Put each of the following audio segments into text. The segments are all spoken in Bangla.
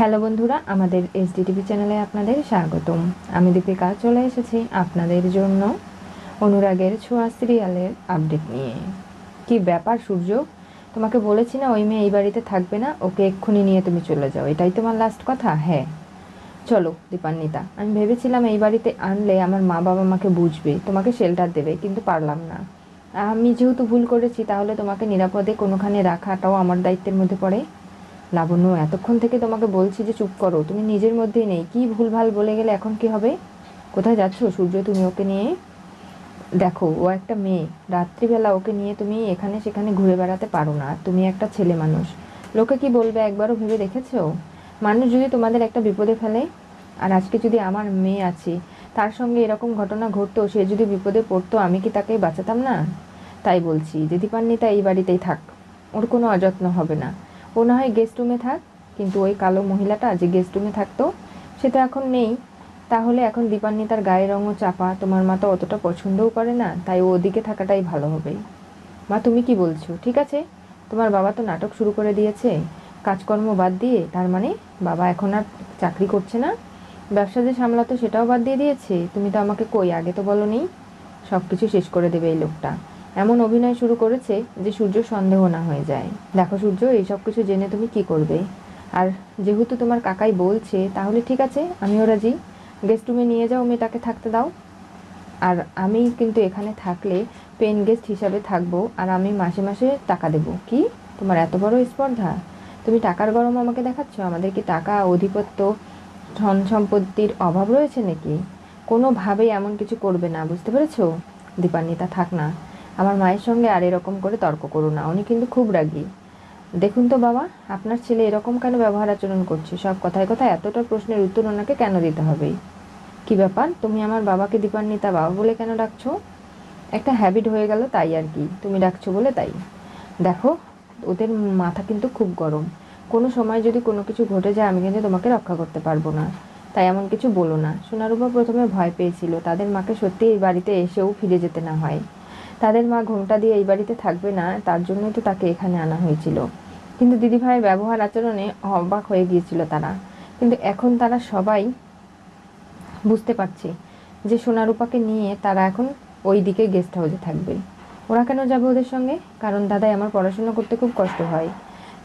হ্যালো বন্ধুরা, আমাদের এসডিটিভি চ্যানেলে আপনাদের স্বাগতম। আমি দীপিকা, চলে এসেছি আপনাদের জন্য অনুরাগের ছোঁয়া সিরিয়ালের আপডেট নিয়ে। কি ব্যাপার সূর্য? তোমাকে বলেছি না ওই মেয়ে এই বাড়িতে থাকবে না? ওকে এক্ষুনি নিয়ে তুমি চলে যাও, এটাই তোমার লাস্ট কথা? হ্যাঁ। চলো, দীপান্বিতা, আমি ভেবেছিলাম এই বাড়িতে আনলে আমার মা বাবা আমাকে বুঝবে, তোমাকে শেল্টার দেবে, কিন্তু পারলাম না। আমি যেহেতু ভুল করেছি, তাহলে তোমাকে নিরাপদে কোনোখানে রাখাটাও আমার দায়িত্বের মধ্যে পড়ে। লাবণ্য, এতক্ষণ থেকে তোমাকে বলছি যে চুপ করো, তুমি নিজের মধ্যেই নেই। কি ভুলভাল বলে গেলে এখন কি হবে? কোথায় যাচ্ছ সূর্য তুমি ওকে নিয়ে? দেখো, ও একটা মেয়ে। রাত্রিবেলা ওকে নিয়ে তুমি এখানে সেখানে ঘুরে বেড়াতে পারো না। তুমি একটা ছেলে মানুষ। লোকে কি বলবে একবারও ভেবে দেখেছ? মানুষ যদি তোমাদের একটা বিপদে ফেলে, আর আজকে যদি আমার মেয়ে আছে, তার সঙ্গে এরকম ঘটনা ঘটতো, সে যদি বিপদে পড়তো, আমি কি তাকে বাঁচাতাম না? তাই বলছি যে দীপান্বিতা এই বাড়িতেই থাক। ওর কোনো অযত্ন হবে না। ও না হয় গেস্ট রুমে থাক, কিন্তু ওই কালো মহিলাটা যে গেস্ট রুমে থাকতো, সে তো এখন নেই। তাহলে এখন দীপান্বিতার গায়ের রঙও চাপা, তোমার মা তো অতটা পছন্দও করে না, তাই ওদিকে থাকাটাই ভালো হবে। মা, তুমি কি বলছো? ঠিক আছে? তোমার বাবা তো নাটক শুরু করে দিয়েছে, কাজকর্ম বাদ দিয়ে, তার মানে বাবা এখন আর চাকরি করছে না। ব্যবসা যে সামলাতো সেটাও বাদ দিয়ে দিয়েছে, তুমি তো আমাকে কই, আগে তো বলো নি সব কিছু শেষ করে দেবে এই লোকটা। এমন অভিনয় শুরু করেছে যে সূর্য সন্দেহ না হয়ে যায়। দেখো সূর্য, এই সব কিছু জেনে তুমি কি করবে? আর যেহেতু তোমার কাকাই বলছে, তাহলে ঠিক আছে, আমিও রাজি। গেস্ট রুমে নিয়ে যাও, মেয়েটাকে থাকতে দাও। আর আমি কিন্তু এখানে থাকলে পেন গেস্ট হিসাবে থাকব, আর আমি মাসে মাসে টাকা দেবো। কি? তোমার এত বড় স্পর্ধা? তুমি টাকার গরম আমাকে দেখাচ্ছ? আমাদের কি টাকা অধিপত্য ধন সম্পত্তির অভাব রয়েছে নাকি? কোনোভাবেই এমন কিছু করবে না, বুঝতে পেরেছ? দীপান্বিতা, থাক না। আমার মায়ের সঙ্গে আর এরকম করে তর্ক করো না, উনি কিন্তু খুব রাগী। দেখুন তো বাবা, আপনার ছেলে এরকম কেন ব্যবহার আচরণ করছে? সব কথায় কথায় এতটা প্রশ্নের উত্তর ওনাকে কেন দিতে হবে? কি ব্যাপার? তুমি আমার বাবাকে দীপান্বিতা বাবা বলে কেন ডাকছো? একটা হ্যাবিট হয়ে গেল তাই আর কি। তুমি ডাকছো বলে তাই। দেখো, ওদের মাথা কিন্তু খুব গরম। কোনো সময় যদি কোনো কিছু ঘটে যায়, আমি কিন্তু তোমাকে রক্ষা করতে পারব না। তাই এমন কিছু বলো না। সোনারূপা প্রথমে ভয় পেয়েছিল। তাদের মাকে সত্যি এই বাড়িতে এসেও ফিরে যেতে না হয়। তাদের মা ঘোমটা দিয়ে এই বাড়িতে থাকবে না, তার জন্যই তো তাকে এখানে আনা হয়েছিল। কিন্তু দিদিভাইয়ের ব্যবহার আচরণে অবাক হয়ে গিয়েছিল তারা। কিন্তু এখন তারা সবাই বুঝতে পারছে যে সোনারূপাকে নিয়ে তারা এখন ওই দিকে গেস্ট হাউসে থাকবে। ওরা কেন যাবে ওদের সঙ্গে? কারণ দাদাই আমার পড়াশোনা করতে খুব কষ্ট হয়।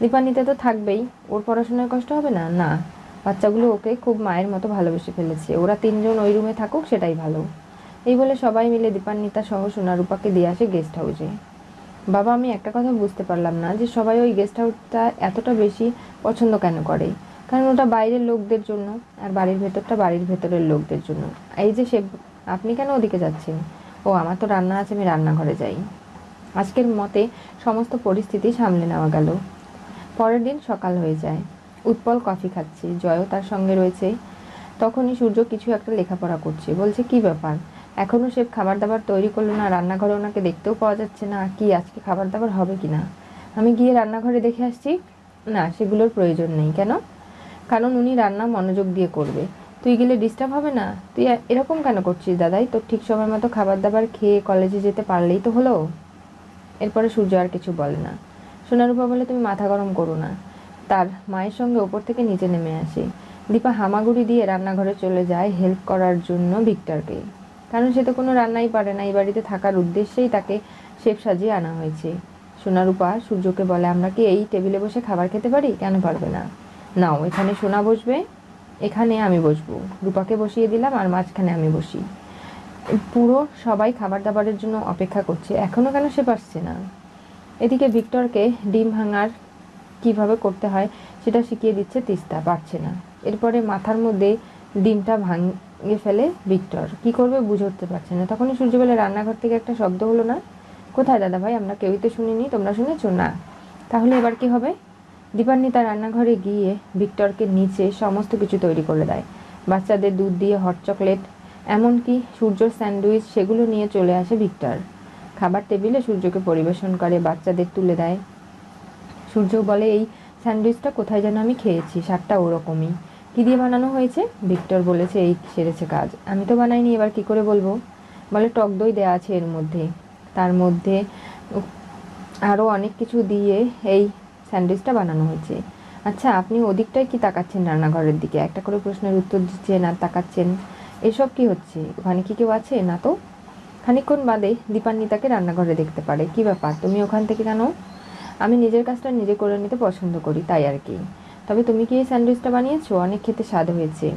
দীপানিতে তো থাকবেই, ওর পড়াশোনায় কষ্ট হবে না? না। বাচ্চাগুলো ওকে খুব মায়ের মতো ভালোবেসে ফেলেছে। ওরা তিনজন ওই রুমে থাকুক, সেটাই ভালো। এই বলে সবাই মিলে দীপান্বিতা সহ সোনারূপাকে দিয়ে আসে গেস্ট হাউসে বাবা, আমি একটা কথা বুঝতে পারলাম না যে সবাই ওই গেস্ট হাউসটা এতটা বেশি পছন্দ কেন করে? কারণ ওটা বাইরের লোকদের জন্য আর বাড়ির ভেতরটা বাড়ির ভেতরের লোকদের জন্য। এই যে সে, আপনি কেন ওদিকে যাচ্ছেন? ও, আমার তো রান্না আছে, আমি রান্নাঘরে যাই। আজকের মতে সমস্ত পরিস্থিতি সামলে নেওয়া গেল। পরের দিন সকাল হয়ে যায়। উৎপল কফি খাচ্ছে, জয়ও তার সঙ্গে রয়েছে। তখনই সূর্য কিছু একটা লেখাপড়া করছে। বলছে, কি ব্যাপার? এখনও সে খাবার দাবার তৈরি করল না, রান্নাঘরে ওনাকে দেখতেও পাওয়া যাচ্ছে না, কি আজকে খাবার দাবার হবে কি না আমি গিয়ে রান্নাঘরে দেখে আসছি, না, সেগুলোর প্রয়োজন নেই। কেন? কারণ উনি রান্না মনোযোগ দিয়ে করবে। তুই গেলে ডিস্টার্ব হবে না? তুই এরকম কেন করছিস দাদাই তোর ঠিক সময় মতো খাবার দাবার খেয়ে কলেজে যেতে পারলেই তো হলো। এরপরে সূর্য আর কিছু বলে না। সোনারূপা বলে, তুমি মাথা গরম করো না। তার মায়ের সঙ্গে ওপর থেকে নিচে নেমে আসে। দীপা হামাগুড়ি দিয়ে রান্নাঘরে চলে যায় হেল্প করার জন্য ভিক্টরকে। কারণ সে তো কোনো রান্নাই পারে না। এই বাড়িতে থাকার উদ্দেশ্যেই তাকে শেফ সাজিয়ে আনা হয়েছে। সোনারূপা সূর্যকে বলে, আমরা কি এই টেবিলে বসে খাবার খেতে পারি? কেন পারবে না? নাও, এখানে সোনা বসবে, এখানে আমি বসবো। রূপাকে বসিয়ে দিলাম আর মাঝখানে আমি বসি। পুরো সবাই খাবার দাবারের জন্য অপেক্ষা করছে। এখনও কেন সে পারছে না? এদিকে ভিক্টরকে ডিম ভাঙার কীভাবে করতে হয় সেটা শিখিয়ে দিচ্ছে তিস্তা, পারছে না। এরপরে মাথার মধ্যে ডিমটা ভাঙে ফেলে ভিক্টর। কি করবে বুঝে উঠতে পারছে না। তখনই সূর্যবেলা রান্নাঘর থেকে একটা শব্দ হলো না। কোথায় দাদা ভাই? আমরা কেউই তো শুনিনি। তোমরা শুনেছো? না। তাহলে এবার কি হবে? দীপান্নি তার রান্নাঘরে গিয়ে ভিক্টরকে নিচে সমস্ত কিছু তৈরি করে দেয়। বাচ্চাদের দুধ দিয়ে হট চকলেট, এমনকি সূর্যর স্যান্ডউইচ সেগুলো নিয়ে চলে আসে ভিক্টর। খাবার টেবিলে সূর্যকে পরিবেশন করে বাচ্চাদের তুলে দেয়। সূর্য বলে, এই স্যান্ডউইচটা কোথায় যেন আমি খেয়েছি? স্বাদটা ওরকমই। কী দিয়ে বানানো হয়েছে? ভিক্টর বলেছে, এই সেরেছে কাজ। আমি তো বানাইনি, এবার কি করে বলব? বলে টক দই দেওয়া আছে এর মধ্যে। তার মধ্যে আরও অনেক কিছু দিয়ে এই স্যান্ডউইচটা বানানো হয়েছে। আচ্ছা আপনি ওদিকটায় কি তাকাচ্ছেন রান্নাঘরের দিকে? একটা করে প্রশ্নের উত্তর দিচ্ছেন আর তাকাচ্ছেন। এসব কি হচ্ছে? ওখানে কি কেউ আছে? না তো। খানিকক্ষণ বাদে দীপান্বিতাকে রান্নাঘরে দেখতে পারে। কি ব্যাপার? তুমি ওখান থেকে কেন? আমি নিজের কাজটা নিজে করে নিতে পছন্দ করি, তাই আর কি। তবে তুমি কি এই স্যান্ডউইচটা বানিয়েছো? অনেক খেতে স্বাদ হয়েছে।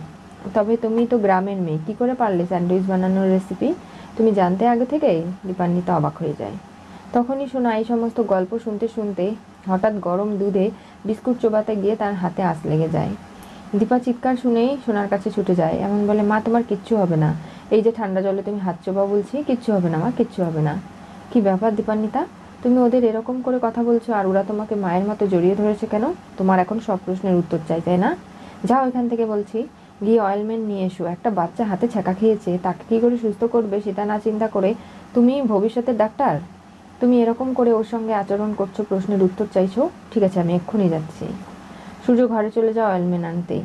তবে তুমি তো গ্রামের মেয়ে, কি করে পারলে স্যান্ডউইচ বানানোর রেসিপি তুমি জানতে আগে থেকে দীপান্বিতা অবাক হয়ে যায়। তখনই শোনা এই সমস্ত গল্প শুনতে শুনতে হঠাৎ গরম দুধে বিস্কুট চোবাতে গিয়ে তার হাতে আঁচ লেগে যায়। দীপা চিৎকার শুনেই সোনার কাছে ছুটে যায়, এমন বলে, মা, তোমার কিচ্ছু হবে না। এই যে ঠান্ডা জলে তুমি হাত চোবা বলছি, কিচ্ছু হবে না, মা, কিচ্ছু হবে না। কি ব্যাপার দীপান্বিতা? তুমি ওদের এরকম করে কথা বলছো আর ওরা তোমাকে মায়ের মতো জড়িয়ে ধরেছে কেন? তোমার এখন সব প্রশ্নের উত্তর চাই, তাই না? যাও এখান থেকে বলছি, গিয়ে অয়েলমেন্ট নিয়ে এসো। একটা বাচ্চা হাতে ছ্যাঁকা খেয়েছে, তাকে কী করে সুস্থ করবে সেটা না চিন্তা করে তুমি ভবিষ্যতের ডাক্তার? তুমি এরকম করে ওর সঙ্গে আচরণ করছ, প্রশ্নের উত্তর চাইছো? ঠিক আছে, আমি এক্ষুনি যাচ্ছি। সূর্য ঘরে চলে যাও অয়েলমেন্ট আনতে।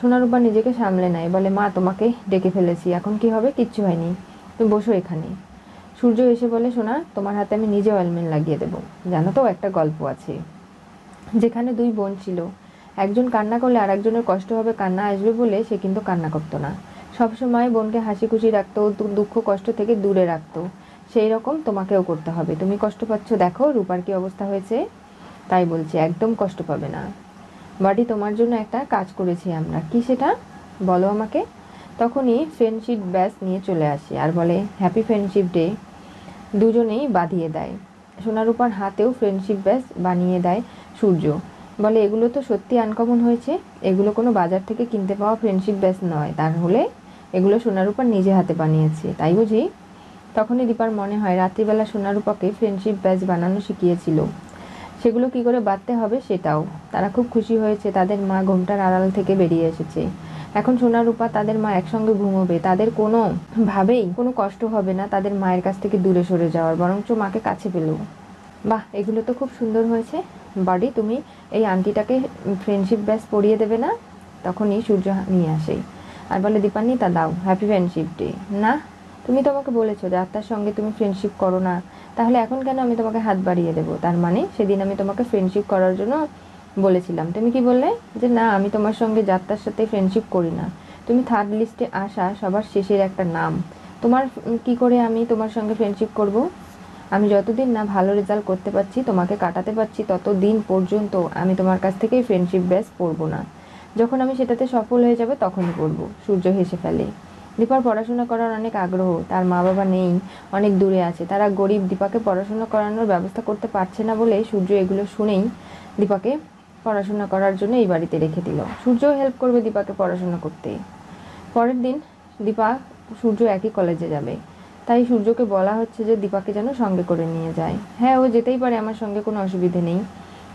সোনারূপা নিজেকে সামলে নেয়, বলে, মা, তোমাকে ডেকে ফেলেছি। এখন কি হবে? কিচ্ছু হয়নি। তুমি বসো এখানে। সূর্য এসে বলে শোনা তোমার হাতে আমি নিজে অয়েলমেন্ট লাগিয়ে দেবো। জানো তো, একটা গল্প আছে। যেখানে দুই বোন ছিল। একজন কান্না করলে আরেকজনের কষ্ট হবে, কান্না আসবে বলে সে কিন্তু কান্না করতো না। সবসময় বোনকে হাসি খুশি রাখতো দুঃখ কষ্ট থেকে দূরে রাখতো। সেই রকম তোমাকেও করতে হবে। তুমি কষ্ট পাচ্ছ, দেখো রূপার কি অবস্থা হয়েছে। তাই বলছি, একদম কষ্ট পাবে না। বাড়ি তোমার জন্য একটা কাজ করেছি আমরা। কি সেটা? বলো আমাকে। তখনই ফ্রেন্ডশিপ ব্যাস নিয়ে চলে আসি আর বলে হ্যাপি ফ্রেন্ডশিপ ডে দুজনেই বাঁধিয়ে দেয়। সোনারূপার হাতেও ফ্রেন্ডশিপ ব্যাস বানিয়ে দেয় সূর্য। বলে, এগুলো তো সত্যি আনকমন হয়েছে। এগুলো কোনো বাজার থেকে কিনতে পাওয়া ফ্রেন্ডশিপ ব্যাস নয়। তার হলে এগুলো সোনারূপার নিজে হাতে বানিয়েছে, তাই বুঝি? তখনই দীপার মনে হয়, রাত্রিবেলা সোনারূপাকে ফ্রেন্ডশিপ ব্যাচ বানানো শিখিয়েছিল। সেগুলো কি করে বাঁধতে হবে সেটাও। তারা খুব খুশি হয়েছে, তাদের মা ঘোমটার আড়াল থেকে বেরিয়ে এসেছে। এখন সোনারূপা তাদের মা একসঙ্গে ঘুমোবে। তাদের কোনো ভাবেই কোনো কষ্ট হবে না তাদের মায়ের কাছ থেকে দূরে সরে যাওয়ার, বরঞ্চ মাকে কাছে পেল বাহ, এগুলো তো খুব সুন্দর হয়েছে। বাড়ি, তুমি এই আন্টিটাকে ফ্রেন্ডশিপ ব্যাস পরিয়ে দেবে না? তখনই সূর্য নিয়ে আসে। আর বলে দীপান্নি তা দাও হ্যাপি ফ্রেন্ডশিপ ডে না, তুমি তো আমাকে বলেছ যে আত্মার সঙ্গে তুমি ফ্রেন্ডশিপ করো না। তাহলে এখন কেন আমি তোমাকে হাত বাড়িয়ে দেবো? তার মানে সেদিন আমি তোমাকে ফ্রেন্ডশিপ করার জন্য বলেছিলাম। তুমি কি বললে? যে না, আমি তোমার সঙ্গে যাত্রার সাথে ফ্রেন্ডশিপ করি না। তুমি থার্ড লিস্টে আসা সবার শেষের একটা নাম। তোমার কি করে আমি তোমার সঙ্গে ফ্রেন্ডশিপ করব? আমি যতদিন না ভালো রেজাল্ট করতে পারছি, তোমাকে কাটাতে পারছি, ততদিন পর্যন্ত আমি তোমার কাছ থেকেই ফ্রেন্ডশিপ ব্যাস পড়ব না। যখন আমি সেটাতে সফল হয়ে যাবে, তখনই পড়ব সূর্য হেসে ফেলে। দীপার পড়াশোনা করার অনেক আগ্রহ। তার মা বাবা নেই, অনেক দূরে আছে। তারা গরিব, দীপাকে পড়াশোনা করানোর ব্যবস্থা করতে পারছে না বলে সূর্য এগুলো শুনেই দীপাকে পড়াশোনা করার জন্য এই বাড়িতে রেখে দিল। সূর্য হেল্প করবে দীপাকে পড়াশোনা করতে পরের দিন দীপা, সূর্য একই কলেজে যাবে। তাই সূর্যকে বলা হচ্ছে যে দীপাকে যেন সঙ্গে করে নিয়ে যায়। হ্যাঁ ও যেতেই পারে, আমার সঙ্গে কোনো অসুবিধে নেই।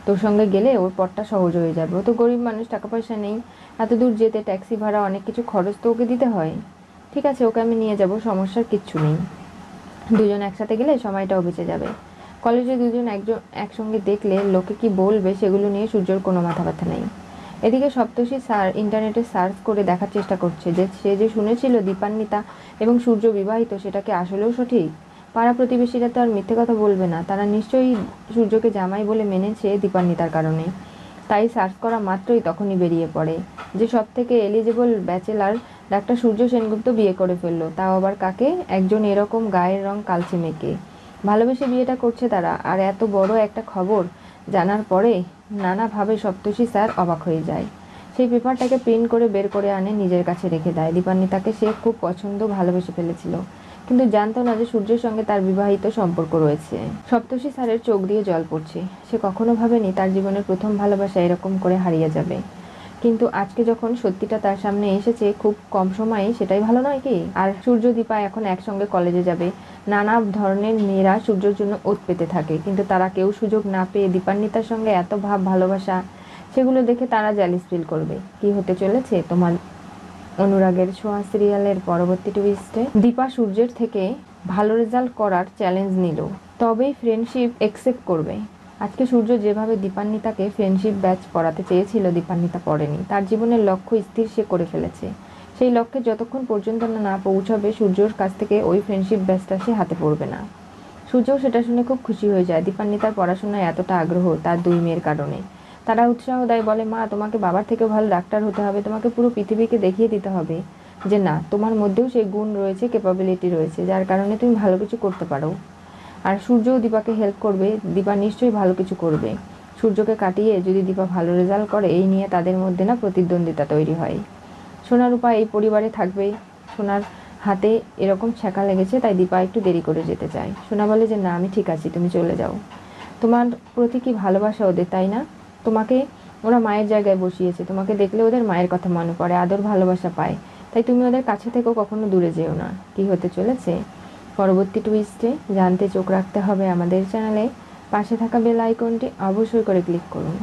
তোর সঙ্গে গেলে ওর পথটা সহজ হয়ে যাবে। ও তো গরিব মানুষ টাকা পয়সা নেই। এত দূর যেতে ট্যাক্সি ভাড়া, অনেক কিছু খরচ তো ওকে দিতে হয়। ঠিক আছে, ওকে আমি নিয়ে যাব, সমস্যার কিচ্ছু নেই। দুজন একসাথে গেলে সময়টাও বেঁচে যাবে। কলেজে দুজন একজন, একসঙ্গে দেখলে লোকে কি বলবে সেগুলো নিয়ে সূর্যর কোনো মাথা ব্যথা নেই। এদিকে সপ্তর্ষি স্যার ইন্টারনেটে সার্চ করে দেখার চেষ্টা করছে যে সে যে শুনেছিল দীপান্বিতা এবং সূর্য বিবাহিত সেটা কি আসলেও সঠিক? পাড়া প্রতিবেশীরা তো আর মিথ্যে কথা বলবে না, তারা নিশ্চয়ই সূর্যকে জামাই বলে মেনেছে দীপান্বিতার কারণে। তাই সার্চ করা মাত্রই তখনই বেরিয়ে পড়ে যে সব থেকে eligible bachelor doctor Surya Sengupta বিয়ে করে ফেলল, তাও আবার কাকে? একজন এরকম গায়ের রং কালচে মেয়েকে। ভালোবেসে বিয়েটা করছে তারা। আর এত বড় একটা খবর জানার পরে নানাভাবে সপ্তর্ষি স্যার অবাক হয়ে যায়। সেই পেপারটাকে প্রিন্ট করে বের করে আনে নিজের কাছে রেখে দেয়। দীপান্বিতাকে সে খুব পছন্দ ভালোবেসে ফেলেছিল। কিন্তু জানতো না যে সূর্যের সঙ্গে তার বিবাহিত সম্পর্ক রয়েছে। সপ্তর্ষি স্যারের চোখ দিয়ে জল পড়ছে। সে কখনো ভাবেনি তার জীবনের প্রথম ভালোবাসা এরকম করে হারিয়ে যাবে। কিন্তু আজকে যখন সত্যিটা তার সামনে এসেছে, খুব কম সময়ে, সেটাই ভালো নয় কি? আর সূর্য দীপা এখন একসঙ্গে কলেজে যাবে। নানা ধরনের মেয়েরা সূর্যের জন্য ওত পেতে থাকে। কিন্তু তারা কেউ সুযোগ না পেয়ে দীপান্বিতার সঙ্গে এত ভাব, ভালোবাসা, সেগুলো দেখে তারা জ্যালিস ফিল করবে। কি হতে চলেছে? তোমার অনুরাগের ছোঁয়া সিরিয়ালের পরবর্তী টুইস্টে দীপা সূর্যের থেকে ভালো রেজাল্ট করার চ্যালেঞ্জ নিল। তবেই ফ্রেন্ডশিপ একসেপ্ট করবে। আজকে সূর্য যেভাবে দীপান্বিতাকে ফ্রেন্ডশিপ ব্যাচ পড়াতে চেয়েছিল, দীপান্বিতা পড়েনি। তার জীবনের লক্ষ্য স্থির সে করে ফেলেছে। সেই লক্ষ্যে যতক্ষণ পর্যন্ত না পৌঁছাবে, সূর্যর কাছ থেকে ওই ফ্রেন্ডশিপ ব্যাচটা সে হাতে পড়বে না। সূর্যও সেটা শুনে খুব খুশি হয়ে যায়। দীপান্বিতার পড়াশোনায় এতটা আগ্রহ তার দুই মেয়ের কারণে। তারা উৎসাহ দেয়, বলে, মা, তোমাকে বাবার থেকে ভালো ডাক্তার হতে হবে, তোমাকে পুরো পৃথিবীকে দেখিয়ে দিতে হবে। যে, না, তোমার মধ্যেও সেই গুণ রয়েছে ক্যাপাবিলিটি রয়েছে, যার কারণে তুমি ভালো কিছু করতে পারো। আর সূর্যও দীপাকে হেল্প করবে। দীপা নিশ্চয়ই ভালো কিছু করবে। সূর্যকে কাটিয়ে যদি দীপা ভালো রেজাল্ট করে, এই নিয়ে তাদের মধ্যে না প্রতিদ্বন্দ্বিতা তৈরি হয়। সোনারূপা এই পরিবারে থাকবে। সোনার হাতে এরকম ছ্যাঁকা লেগেছে, তাই দীপা একটু দেরি করে যেতে চায়। সোনা বলে যে, না, আমি ঠিক আছি, তুমি চলে যাও। তোমার প্রতি কি ভালোবাসা ওদের, তাই না? তোমাকে ওরা মায়ের জায়গায় বসিয়েছে। তোমাকে দেখলে ওদের মায়ের কথা মনে পড়ে, আদর ভালোবাসা পায়। তাই তুমি ওদের কাছে থেকেও কখনো দূরে যেও না। কি হতে চলেছে? পরবর্তী টুইস্টে জানতে চোখ রাখতে হবে আমাদের চ্যানেলে পাশে থাকা বেল আইকনটি অবশ্যই করে ক্লিক করুন।